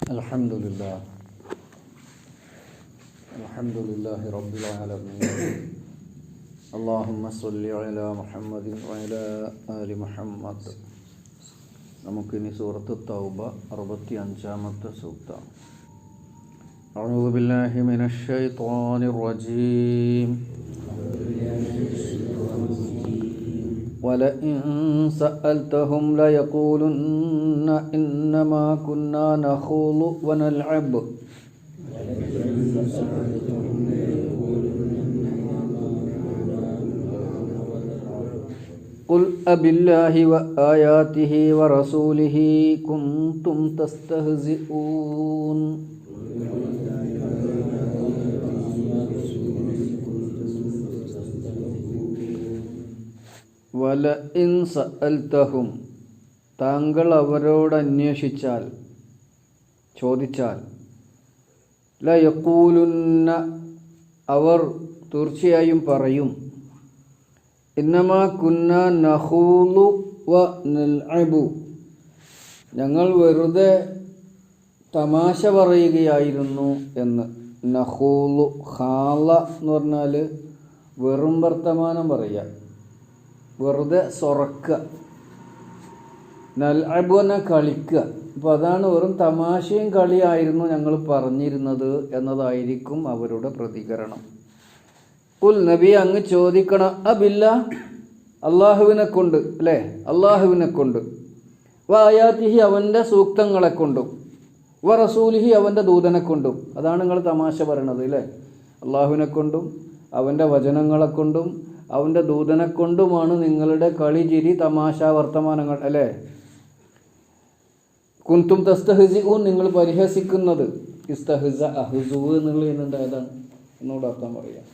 الحمد لله الحمد لله رب العالمين اللهم صل على محمد وعلى آل محمد നമുക്കിനി സൂറത്ത് തൗബ അറുപത്തി അഞ്ചാമത്തെ സൂക്തം أعوذ بالله من الشيطان الرجيم ولئن سألتهم ليقولن إنما كنا نخوض ونلعب. قل أبالله وآياته ورسوله كنتم تستهزئون. വല ഇൻ സഅൽതഹും താങ്കൾ അവരോട് അന്വേഷിച്ചാൽ ചോദിച്ചാൽ. ലയക്കൂലുന്ന അവർ തീർച്ചയായും പറയും ഇന്നമാ കുന്ന നഹൂലു വ നൽഅബു. ഞങ്ങൾ വെറുതെ തമാശ പറയുകയായിരുന്നു എന്ന്. നഹൂലു ഹാല എന്ന് പറഞ്ഞാൽ വെറും വർത്തമാനം പറയുക വെറുതെ സൊറക്കുക നൽഅബു എന്ന കളിക്കുക അപ്പോൾ അതാണ് വെറും തമാശയും കളിയായിരുന്നു ഞങ്ങൾ പറഞ്ഞിരുന്നത് എന്നതായിരിക്കും അവരുടെ പ്രതികരണം. ഉൽ നബി അങ്ങ് ചോദിക്കണം അബില്ല അള്ളാഹുവിനെ കൊണ്ട് അല്ലേ? അള്ളാഹുവിനെ കൊണ്ട്. വായാത്തിഹി അവന്റെ സൂക്തങ്ങളെ കൊണ്ടും വ റസൂലിഹി അവന്റെ ദൂതനെ കൊണ്ടും. അതാണ് നിങ്ങൾ തമാശ പറയണത് അല്ലേ? അള്ളാഹുവിനെ കൊണ്ടും അവന്റെ വചനങ്ങളെ കൊണ്ടും അവന്റെ ദൂതനെ കൊണ്ടുമാണ് നിങ്ങളുടെ കളി ചിരി തമാശ വർത്തമാനങ്ങൾ അല്ലേ? കുന്തും തസ്തഹസിഊൻ നിങ്ങൾ പരിഹസിക്കുന്നത്. ഇസ്തഹസ അഹുസു എന്നുള്ള എന്നുണ്ടായതാണ് എന്നോട് അർത്ഥം പറയാം.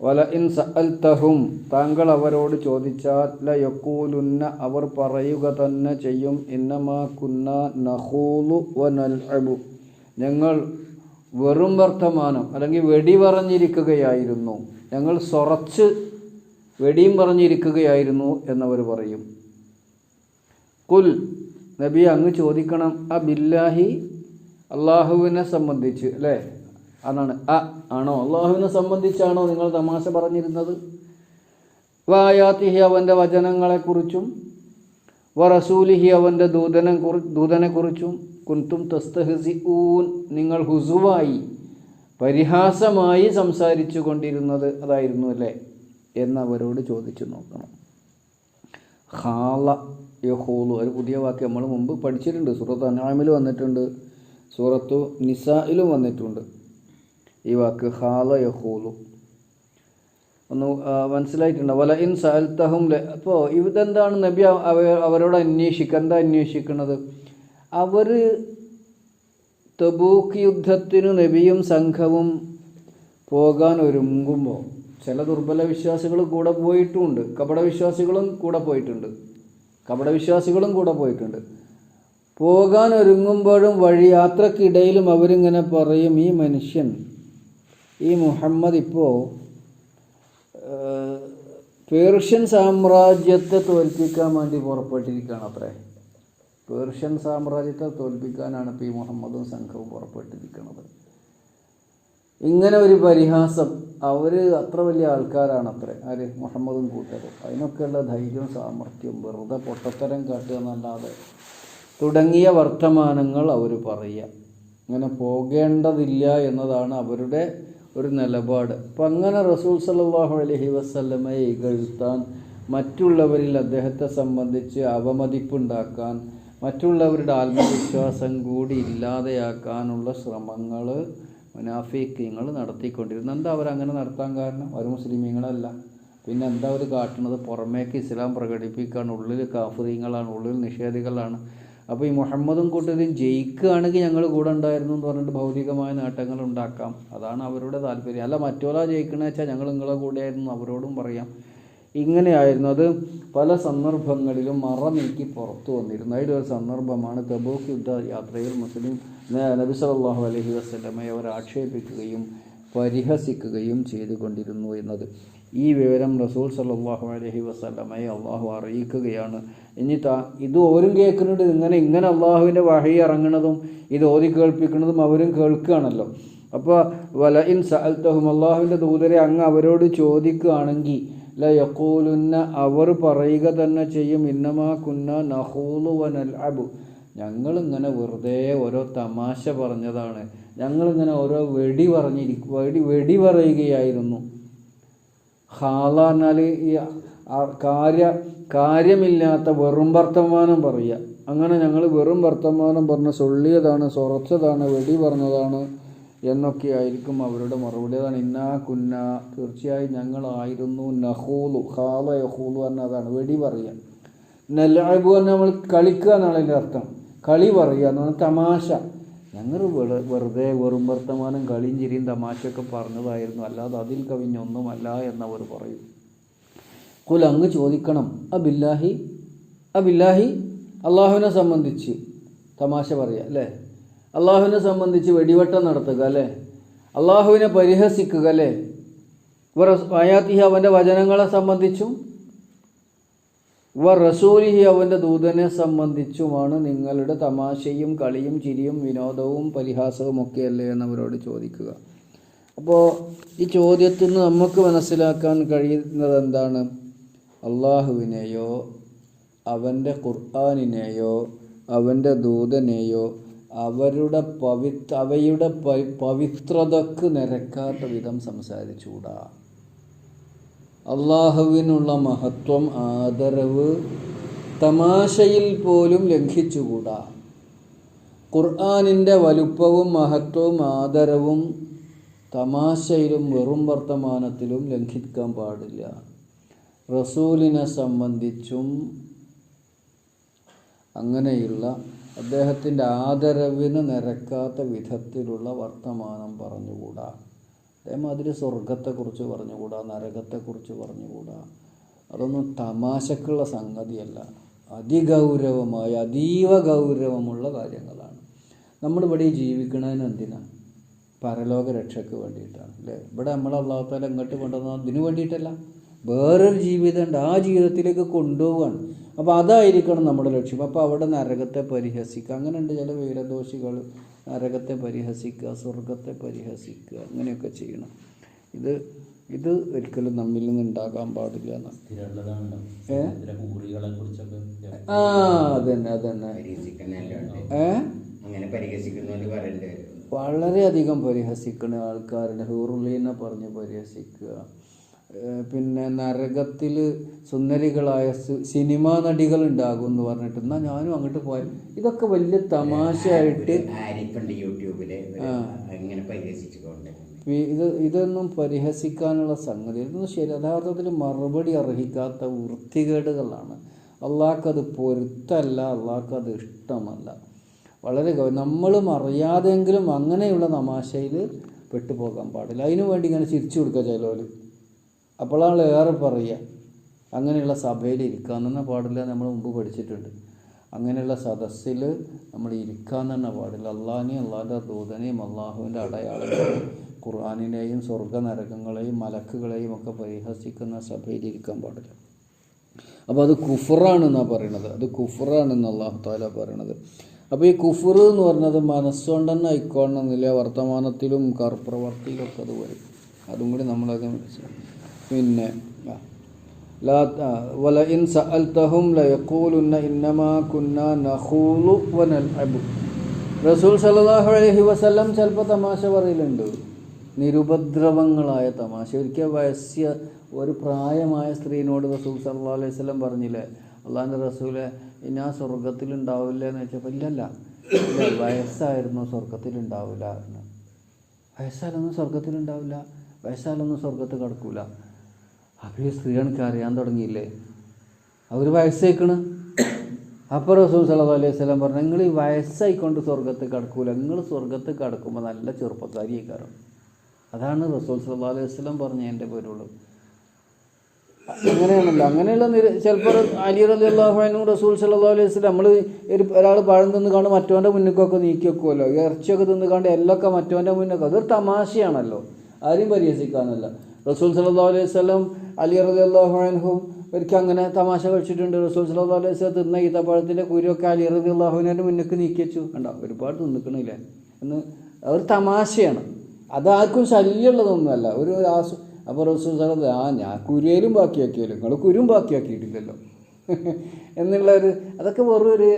വല ഇൻ സഅൽതഹും താങ്കൾ അവരോട് ചോദിച്ചാൽ ലയക്കൂലുന്ന അവർ പറയുക തന്നെ ചെയ്യും. ഇന്നമാ കുന്ന നഹൂലു വ നൽഅബു. ഞങ്ങൾ വെറും വർത്തമാനം അല്ലെങ്കിൽ വെടി പറഞ്ഞിരിക്കുകയായിരുന്നു. ഞങ്ങൾ സൊറച്ച് വെടിയും പറഞ്ഞിരിക്കുകയായിരുന്നു എന്നവർ പറയും. കുൽ നബി അങ്ങ് ചോദിക്കണം അ ബില്ലാഹി? അള്ളാഹുവിനെ സംബന്ധിച്ച് അല്ലേ? അതാണ് അ ആണോ? അള്ളാഹുവിനെ സംബന്ധിച്ചാണോ നിങ്ങൾ തമാശ പറഞ്ഞിരുന്നത്? വായാത്തിഹി അവന്റെ വചനങ്ങളെക്കുറിച്ചും വ റസൂലിഹി അവന്റെ ദൂതനെ കുറി ദൂതനെക്കുറിച്ചും കുന്തും തസ്തഹസി ഊൻ നിങ്ങൾ ഹുസുവായി പരിഹാസമായി സംസാരിച്ചു കൊണ്ടിരുന്നത് അതായിരുന്നു അല്ലേ? എന്നവരോട് ചോദിച്ചു നോക്കണം. ഹാല യഹൂലു ഒരു പുതിയ വാക്യം നമ്മൾ മുമ്പ് പഠിച്ചിട്ടുണ്ട്. സൂറത്ത് അനാമിൽ വന്നിട്ടുണ്ട് സൂറത്തു നിസായിലും വന്നിട്ടുണ്ട്. ഈ വാക്ക് ഹാല യഹൂലു ഒന്ന് മനസ്സിലായിട്ടുണ്ട്? വല ഇൻ സൽത്തഹും അപ്പോൾ ഇതെന്താണ് നബി അവരോട് അന്വേഷിക്കുക എന്താ അന്വേഷിക്കുന്നത് അവർ തബൂക്ക് യുദ്ധത്തിന് നബിയും സംഘവും പോകാൻ ഒരുങ്ങുമ്പോൾ ചില ദുർബല വിശ്വാസികൾ കൂടെ പോയിട്ടുമുണ്ട് കപട വിശ്വാസികളും കൂടെ പോയിട്ടുണ്ട്. കപട വിശ്വാസികളും കൂടെ പോയിട്ടുണ്ട്. പോകാൻ ഒരുങ്ങുമ്പോഴും വഴി യാത്രക്കിടയിലും അവരിങ്ങനെ പറയും ഈ മനുഷ്യൻ ഈ മുഹമ്മദ് ഇപ്പോൾ പേർഷ്യൻ സാമ്രാജ്യത്തെ തോൽപ്പിക്കാൻ വേണ്ടി പുറപ്പെട്ടിരിക്കുകയാണ് അത്രേ. പേർഷ്യൻ സാമ്രാജ്യത്തെ തോൽപ്പിക്കാനാണ് ഇപ്പോൾ ഈ മുഹമ്മദും സംഘവും പുറപ്പെട്ടിരിക്കുന്നത് ഇങ്ങനെ ഒരു പരിഹാസം അവർ അത്ര വലിയ ആൾക്കാരാണ് അത്ര. ആര്? മുഹമ്മദും കൂട്ടരും. അതിനൊക്കെയുള്ള ധൈര്യവും സാമർഥ്യവും വെറുതെ പൊട്ടത്തരം കാട്ടുക എന്നല്ലാതെ തുടങ്ങിയ വർത്തമാനങ്ങൾ അവർ പറയുക. അങ്ങനെ പോകേണ്ടതില്ല എന്നതാണ് അവരുടെ ഒരു നിലപാട്. അപ്പം അങ്ങനെ റസൂൽ സല്ലാഹു അലഹി വസ്ല്ലമയെ ഇകഴ്ത്താൻ മറ്റുള്ളവരിൽ അദ്ദേഹത്തെ സംബന്ധിച്ച് അവമതിപ്പുണ്ടാക്കാൻ മറ്റുള്ളവരുടെ ആത്മവിശ്വാസം കൂടി ഇല്ലാതെയാക്കാനുള്ള ശ്രമങ്ങൾ മുനാഫിക്കങ്ങൾ നടത്തിക്കൊണ്ടിരുന്നു. എന്താ അവർ അങ്ങനെ നടത്താൻ കാരണം? അവർ മുസ്ലിമീങ്ങളല്ല. പിന്നെ എന്താ അവർ കാട്ടുന്നത്? പുറമേക്ക് ഇസ്ലാം പ്രകടിപ്പിക്കുകയാണ് ഉള്ളിൽ കാഫുദീങ്ങളാണ് ഉള്ളിൽ നിഷേധികളാണ്. അപ്പോൾ ഈ മുഹമ്മദും കൂട്ടരും ജയിക്കുകയാണെങ്കിൽ ഞങ്ങൾ കൂടെ ഉണ്ടായിരുന്നു എന്ന് പറഞ്ഞിട്ട് ഭൗതികമായ നേട്ടങ്ങൾ ഉണ്ടാക്കാം. അതാണ് അവരുടെ താല്പര്യം. അല്ല മറ്റോലാ ജയിക്കണമെന്ന് വെച്ചാൽ ഞങ്ങൾ നിങ്ങളെ കൂടെയായിരുന്നു. അവരോടും പറയാം. ഇങ്ങനെയായിരുന്നു. അത് പല സന്ദർഭങ്ങളിലും മറ നീക്കി പുറത്തു വന്നിരുന്നു. അതിലൊരു സന്ദർഭമാണ് തബൂക്ക് യുദ്ധ യാത്രയിൽ മുസ്ലിം നബി സല്ലല്ലാഹു അലൈഹി വസല്ലമയെ അവർ ആക്ഷേപിക്കുകയും പരിഹസിക്കുകയും ചെയ്തുകൊണ്ടിരുന്നു എന്നത്. ഈ വിവരം റസൂൽ സല്ലല്ലാഹു അലഹി വസല്ലമയെ അള്ളാഹു അറിയിക്കുകയാണ്. ഇനി ഇത് ഓരും കേൾക്കുന്നുണ്ട്. ഇങ്ങനെ ഇങ്ങനെ അള്ളാഹുവിന്റെ വഴി ഇറങ്ങണതും ഇത് ഓതി കേൾപ്പിക്കുന്നതും അവരും കേൾക്കുകയാണല്ലോ. അപ്പോൾ വല ഇൻ സഅൽത്തഹും അള്ളാഹുവിന്റെ ദൂതരെ അങ്ങ് അവരോട് ചോദിക്കുകയാണെങ്കിൽ ല യക്കൂലുന്ന അവർ പറയുക തന്നെ ചെയ്യും ഇന്നമാ കുന്ന നഹൂലു വനൽ അബു ഞങ്ങളിങ്ങനെ വെറുതെ ഓരോ തമാശ പറഞ്ഞതാണ്. ഞങ്ങളിങ്ങനെ ഓരോ വെടി പറഞ്ഞിരിക്കും വെടി വെടി പറയുകയായിരുന്നു. ഹാല എന്നാൽ ഈ കാര്യ കാര്യമില്ലാത്ത വെറും വർത്തമാനം പറയുക. അങ്ങനെ ഞങ്ങൾ വെറും വർത്തമാനം പറഞ്ഞ് സൊള്ളിയതാണ് സൊറച്ചതാണ് വെടി പറഞ്ഞതാണ് എന്നൊക്കെ ആയിരിക്കും അവരുടെ മറുപടി. അതാണ് ഇന്നാ കുന്ന. തീർച്ചയായും ഞങ്ങളായിരുന്നു നഹൂലു. ഹാല യഹൂലു എന്നതാണ് വെടി പറയുക. നെല്ലായ്പു എന്ന് നമ്മൾ കളിക്കുക എന്നാണ് അതിന്റെ അർത്ഥം. കളി പറയുക എന്ന് പറഞ്ഞാൽ തമാശ. ഞങ്ങൾ വെറുതെ വെറും വർത്തമാനം കളിയും ചിരിയും തമാശയൊക്കെ പറഞ്ഞതായിരുന്നു. അല്ലാതെ അതിൽ കവിഞ്ഞൊന്നുമല്ല എന്നവർ പറയും. കുൽ അങ്ങ് ചോദിക്കണം. അബില്ലാഹി അബില്ലാഹി അള്ളാഹുവിനെ സംബന്ധിച്ച് തമാശ പറയുക അല്ലേ? അള്ളാഹുവിനെ സംബന്ധിച്ച് വെടിവെട്ടം നടത്തുക അല്ലേ? അള്ളാഹുവിനെ പരിഹസിക്കുക അല്ലേ? വയാത്തിഹി അവന്റെ വചനങ്ങളെ സംബന്ധിച്ചും വ റസൂലിഹി അവന്റെ ദൂതനെ സംബന്ധിച്ചുമാണ് നിങ്ങളുടെ തമാശയും കളിയും ചിരിയും വിനോദവും പരിഹാസവും ഒക്കെ ഒക്കെയല്ലേ എന്നവരോട് ചോദിക്കുക. അപ്പോൾ ഈ ചോദ്യത്തിൽ നിന്ന് നമുക്ക് മനസ്സിലാക്കാൻ കഴിയുന്നത് എന്താണ് അള്ളാഹുവിനെയോ അവന്റെ ഖുർആാനിനെയോ അവന്റെ ദൂതനെയോ അവരുടെ പവിത്ര അവയുടെ പവിത്രതക്ക് നിരക്കാത്ത വിധം സംസാരിച്ചുകൂടാ. അള്ളാഹുവിനുള്ള മഹത്വം ആദരവ് തമാശയിൽ പോലും ലംഘിച്ചുകൂടാ. ഖുർആാനിന്റെ വലുപ്പവും മഹത്വവും ആദരവും തമാശയിലും വെറും വർത്തമാനത്തിലും ലംഘിക്കാൻ പാടില്ല. റസൂലിനെ സംബന്ധിച്ചും അങ്ങനെയുള്ള അദ്ദേഹത്തിന്റെ ആദരവിന് നിരക്കാത്ത വിധത്തിലുള്ള വർത്തമാനം പറഞ്ഞുകൂടാ. അതേമാതിരി സ്വർഗത്തെക്കുറിച്ച് പറഞ്ഞുകൂടാ നരകത്തെക്കുറിച്ച് പറഞ്ഞുകൂടാ. അതൊന്നും തമാശക്കുള്ള സംഗതിയല്ല. അതിഗൗരവമായ അതീവ ഗൗരവമുള്ള കാര്യങ്ങളാണ്. നമ്മളിവിടെ ഈ ജീവിക്കണതിന് എന്തിനാണ് പരലോക രക്ഷയ്ക്ക് വേണ്ടിയിട്ടാണ് അല്ലേ? ഇവിടെ നമ്മൾ അള്ളാഹത്താല ഇങ്ങോട്ട് കൊണ്ടുവന്ന അതിനു വേണ്ടിയിട്ടല്ല. വേറൊരു ജീവിതമുണ്ട് ആ ജീവിതത്തിലേക്ക് കൊണ്ടുപോവാണ്. അപ്പോൾ അതായിരിക്കണം നമ്മുടെ ലക്ഷ്യം. അപ്പോൾ അവിടെ നരകത്തെ പരിഹസിക്കുക. അങ്ങനെയുണ്ട് ചില വീരദോഷികൾ നരകത്തെ പരിഹസിക്കുക സ്വർഗത്തെ പരിഹസിക്കുക അങ്ങനെയൊക്കെ ചെയ്യണം. ഇത് ഇത് ഒരിക്കലും നമ്മിൽ നിന്ന് ഉണ്ടാകാൻ പാടില്ല ആ അതന്നെ അതന്നെ. വളരെയധികം പരിഹസിക്കുന്ന ആൾക്കാരുടെ ഹൂറുലീനെ പറഞ്ഞ് പരിഹസിക്കുക. പിന്നെ നരകത്തിൽ സുന്ദരികളായ സിനിമാ നടികൾ ഉണ്ടാകും എന്ന് പറഞ്ഞിട്ട് എന്നാൽ ഞാനും അങ്ങോട്ട് പോയി. ഇതൊക്കെ വലിയ തമാശയായിട്ട് യൂട്യൂബിൽ? പരിഹസിച്ചുകൊണ്ട് ഇത് ഇതൊന്നും പരിഹസിക്കാനുള്ള സംഗതി ഇതൊന്നും ശരി യഥാർത്ഥത്തിൽ മറുപടി അർഹിക്കാത്ത വൃത്തികേടുകളാണ്. അള്ളാഹ്ക്കത് പൊരുത്തല്ല അള്ളാഹ്ക്കത് ഇഷ്ടമല്ല. വളരെ നമ്മളും അറിയാതെങ്കിലും അങ്ങനെയുള്ള തമാശയിൽ പെട്ടുപോകാൻ പാടില്ല. അതിനു വേണ്ടി ഇങ്ങനെ ചിരിച്ചു കൊടുക്കുക ചിലവർ അപ്പോഴാണ് ഏറെ പറയുക അങ്ങനെയുള്ള സഭയിൽ ഇരിക്കാൻ തന്നെ പാടില്ല നമ്മൾ മുമ്പ് പഠിച്ചിട്ടുണ്ട്. അങ്ങനെയുള്ള സദസ്സിൽ നമ്മൾ ഇരിക്കാൻ തന്നെ പാടില്ല. അള്ളാഹിനെയും അള്ളാഹിന്റെ ദൂതനെയും അള്ളാഹുവിന്റെ അടയാളങ്ങളെയും ഖുർആാനിനെയും സ്വർഗ നരകങ്ങളെയും മലക്കുകളെയും ഒക്കെ പരിഹസിക്കുന്ന സഭയിൽ ഇരിക്കാൻ പാടില്ല. അപ്പോൾ അത് കുഫറാണെന്നാണ് പറയണത്. അത് കുഫറാണെന്ന് അള്ളാഹു താല പറയണത്. അപ്പോൾ ഈ കുഫർ എന്ന് പറഞ്ഞത് മനസ്സുകൊണ്ട് തന്നെ ആയിക്കോണമെന്നില്ല വർത്തമാനത്തിലും കർപ്രവർത്തിയിലും ഒക്കെ അത് വരും. അതും കൂടി നമ്മളത് മനസ്സിലാക്കും പിന്നെ ആ. വല ഇൻ ഇന്നമാ നഖൂലു റസൂൽ സല്ലല്ലാഹു അലൈഹി വസല്ലം തമാശ പറയലുണ്ട്. നിരുപദ്രവങ്ങളായ തമാശ. ഒരിക്കൽ വയസ്യ ഒരു പ്രായമായ സ്ത്രീനോട് റസൂൽ സല്ലല്ലാഹു അലൈഹി വസല്ലം പറഞ്ഞില്ലേ അള്ളാഹിന്റെ റസൂലെ ഞാൻ സ്വർഗത്തിലുണ്ടാവില്ല എന്ന് വെച്ചപ്പോൾ ഇല്ലല്ല. ഇല്ല, വയസ്സായിരുന്നു സ്വർഗത്തിലുണ്ടാവില്ല എന്ന്. വയസ്സാലൊന്നും സ്വർഗത്തിലുണ്ടാവില്ല വയസ്സാലൊന്നും സ്വർഗത്ത് കിടക്കൂല. അപ്പോൾ ഈ സ്ത്രീ എനിക്ക് അറിയാൻ തുടങ്ങിയില്ലേ? അവർ വയസ്സേക്കണ്. അപ്പോൾ റസൂൽ അലൈഹി സ്വലം പറഞ്ഞു നിങ്ങൾ ഈ വയസ്സായിക്കൊണ്ട് സ്വർഗത്ത് കടക്കൂല. നിങ്ങൾ സ്വർഗത്ത് കിടക്കുമ്പോൾ നല്ല ചെറുപ്പക്കാരി കയറും അതാണ് റസൂൽ സല്ലാ അലൈഹി സ്വലം പറഞ്ഞ എന്റെ പൊരുൾ. അങ്ങനെയാണല്ലോ. അങ്ങനെയുള്ള നിര ചിലപ്പോൾ അലി റലി അള്ളാഹുനും റസൂൽ സല്ലല്ലാഹു അലൈഹി സ്വലം നമ്മൾ ഒരു ഒരാൾ പഴം തിന്ന് കാണും മറ്റവന്റെ മുന്നിക്കൊക്കെ നീക്കി വെക്കുമല്ലോ ഇറച്ചിയൊക്കെ തിന്ന് കണ്ട് എല്ലൊക്കെ മറ്റവന്റെ മുന്നൊക്കെ അതൊരു തമാശയാണല്ലോ. ആരും പരിഹസിക്കാനല്ല. റസൂൽ സല്ലാ അലൈഹി സ്വലം അലി റബി അള്ളാഹുഹും ഒരിക്കൽ അങ്ങനെ തമാശ കഴിച്ചിട്ടുണ്ട് റസൂൽ സല്ലാ അലൈഹി സ്വലം തിന്ന ഈത്തപ്പഴത്തിന്റെ കുരുവൊക്കെ അലി റളിയല്ലാഹുവിനെ മുന്നിക്ക് നീക്കി വെച്ചു. കണ്ടോ? ഒരുപാട് തിന്നിക്കണില്ല? എന്ന് ഒരു തമാശയാണ്. അതാർക്കും ശല്യമുള്ളതൊന്നുമല്ല. ഒരു ആസു അപ്പോൾ റസൂൽ സല്ലല്ലാഹു ആ ഞാൻ കുരുവേലും ബാക്കിയാക്കിയല്ലോ. നിങ്ങൾ കുരും ബാക്കിയാക്കിയിട്ടില്ലല്ലോ. എന്നുള്ള ഒരു അതൊക്കെ വെറും ഒരു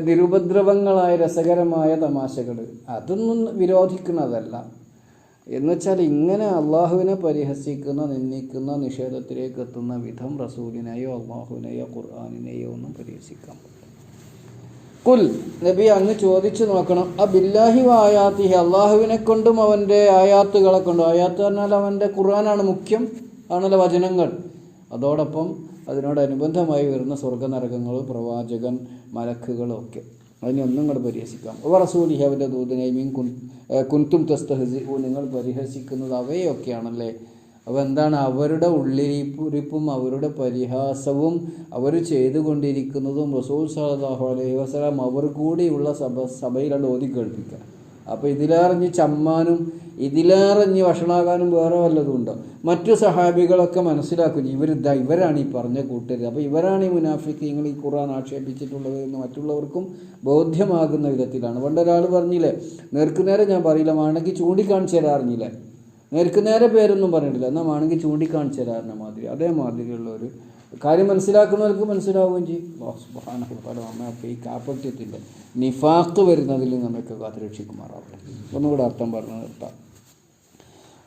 നിരുപദ്രവങ്ങളായ രസകരമായ തമാശകൾ അതൊന്നും വിരോധിക്കുന്നതല്ല. എന്ന് വെച്ചാൽ ഇങ്ങനെ അള്ളാഹുവിനെ പരിഹസിക്കുന്ന നിന്ദിക്കുന്ന നിഷേധത്തിലേക്ക് എത്തുന്ന വിധം റസൂലിനെയോ അള്ളാഹുവിനെയോ ഖുർആാനിനെയോ ഒന്നും പരിഹസിക്കാം കുൽ നബി അങ്ങ് ചോദിച്ചു നോക്കണം. ആ ബില്ലാഹി ആയാത്തിഹി അള്ളാഹുവിനെ കൊണ്ടും അവന്റെ ആയാത്തുകളെ കൊണ്ടും. ആയാത്ത് പറഞ്ഞാൽ അവന്റെ ഖുർആനാണ് മുഖ്യം ആണല്ലോ വചനങ്ങൾ. അതോടൊപ്പം അതിനോടനുബന്ധമായി വരുന്ന സ്വർഗനരകങ്ങളും പ്രവാചകൻ മലക്കുകളും ഒക്കെ. അതിനൊന്നും കൂടെ പരിഹസിക്കാം. റസൂലിഹി അവന്റെ ദൂതനെയും കുൻ ഏ, കുൻതും തസ്തഹസി ഓ നിങ്ങൾ പരിഹസിക്കുന്നത് അവയൊക്കെയാണല്ലേ? അപ്പോൾ എന്താണ് അവരുടെ ഉള്ളിരിപ്പും അവരുടെ പരിഹാസവും അവർ ചെയ്തുകൊണ്ടിരിക്കുന്നതും റസൂൽ സലാഹു അലൈഹി വസ്ലാം അവർ കൂടിയുള്ള സഭ സഭയിലുള്ള ഓതി കേൾപ്പിക്കുക അപ്പോൾ ഇതിലറിഞ്ഞ് ചമ്മാനും ഇതിലേറിഞ്ഞ് വഷളാകാനും വേറെ വല്ലതും ഉണ്ടോ? മറ്റു സഹാബികളൊക്കെ മനസ്സിലാക്കും ഇവരിതാ ഇവരാണ് ഈ പറഞ്ഞ കൂട്ടരുത് അപ്പോൾ ഇവരാണ് ഈ മുനാഫിക്ക് നിങ്ങൾ ഈ ഖുർആൻ ആക്ഷേപിച്ചിട്ടുള്ളത് എന്ന് മറ്റുള്ളവർക്കും ബോധ്യമാകുന്ന വിധത്തിലാണ്. പണ്ടൊരാൾ പറഞ്ഞില്ലേ നേർക്കുനേരെ ഞാൻ പറയില്ല വേണമെങ്കിൽ ചൂണ്ടിക്കാണിച്ചു തരാറിഞ്ഞില്ലേ നേർക്ക് നേരെ പേരൊന്നും പറഞ്ഞിട്ടില്ല. എന്നാൽ വേണമെങ്കിൽ ചൂണ്ടിക്കാണിച്ചു തരാറുന്ന മാതിരി അതേമാതിരിയുള്ള ഒരു കാര്യം മനസ്സിലാക്കുന്നവർക്ക് മനസ്സിലാവുകയും ചെയ്യും. ഈ കാപ്പട്യത്തിന്റെ നിഫാക്ക് വരുന്നതിൽ നമ്മൾക്ക് കാത്തുരക്ഷിക്കുമാറാവട്ടെ ഒന്നുകൂടെ അർത്ഥം പറഞ്ഞു നിർത്താം.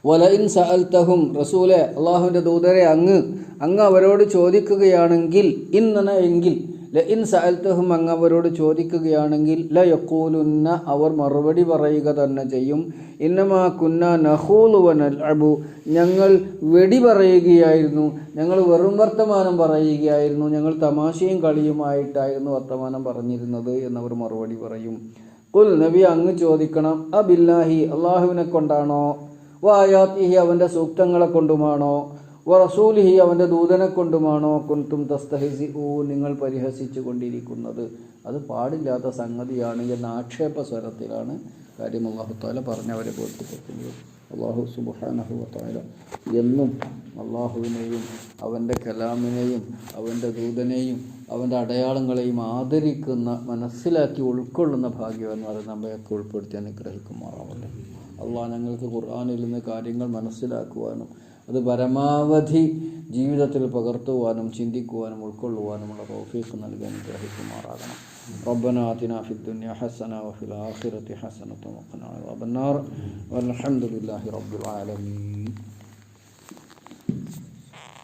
വലയിൻ സഅൽത്തഹും റസൂലെ അള്ളാഹുവിന്റെ ദൂതരെ അങ്ങ് അങ്ങ് അവരോട് ചോദിക്കുകയാണെങ്കിൽ ഇന്നന എങ്കിൽ ല ഇൻ സഅൽത്തഹും അങ്ങവരോട് ചോദിക്കുകയാണെങ്കിൽ ല യക്കൂലുന്ന അവർ മറുപടി പറയുക തന്നെ ചെയ്യും. ഇന്നമാ കുന്ന നഹൂലു വനൽ അബു ഞങ്ങൾ വെടി പറയുകയായിരുന്നു. ഞങ്ങൾ വെറും വർത്തമാനം പറയുകയായിരുന്നു. ഞങ്ങൾ തമാശയും കളിയുമായിട്ടായിരുന്നു വർത്തമാനം പറഞ്ഞിരുന്നത് എന്നവർ മറുപടി പറയും. കുൽ നബി അങ്ങ് ചോദിക്കണം അബില്ലാഹി അള്ളാഹുവിനെ കൊണ്ടാണോ? വായാത്തിഹി അവന്റെ സൂക്തങ്ങളെ കൊണ്ടുമാണോ? റസൂലിഹി അവന്റെ ദൂതനെ കൊണ്ടുമാണോ കുന്തും തസ്തഹിസി ഊ നിങ്ങൾ പരിഹസിച്ചു കൊണ്ടിരിക്കുന്നത് അത് പാടില്ലാത്ത സംഗതിയാണ് എന്ന ആക്ഷേപ സ്വരത്തിലാണ് കാര്യം അള്ളാഹുത്താല പറഞ്ഞവരെ ബോധ്യപ്പെടുത്തുന്നത്. അള്ളാഹു സുബാനഹുത്താല എന്നും അള്ളാഹുവിനെയും അവന്റെ കലാമിനെയും അവന്റെ ദൂതനെയും അവന്റെ അടയാളങ്ങളെയും ആദരിക്കുന്ന മനസ്സിലാക്കി ഉൾക്കൊള്ളുന്ന ഭാഗ്യം ഭാഗ്യവാന്മാരെ നമ്മയൊക്കെ ഉൾപ്പെടുത്തി അനുഗ്രഹിക്കുമാറാവട്ടെ. അള്ളാഹ് ഞങ്ങൾക്ക് ഖുർആാനിൽ നിന്ന് കാര്യങ്ങൾ മനസ്സിലാക്കുവാനും അത് പരമാവധി ജീവിതത്തിൽ പകർത്തുവാനും ചിന്തിക്കുവാനും ഉൾക്കൊള്ളുവാനുമുള്ള തൗഫീഖ് നൽകി അനുഗ്രഹിക്കുമാറാകണം ربنا آتنا في الدنيا حسنة وفي الآخرة حسنة وقنا عذاب النار والحمد لله رب العالمين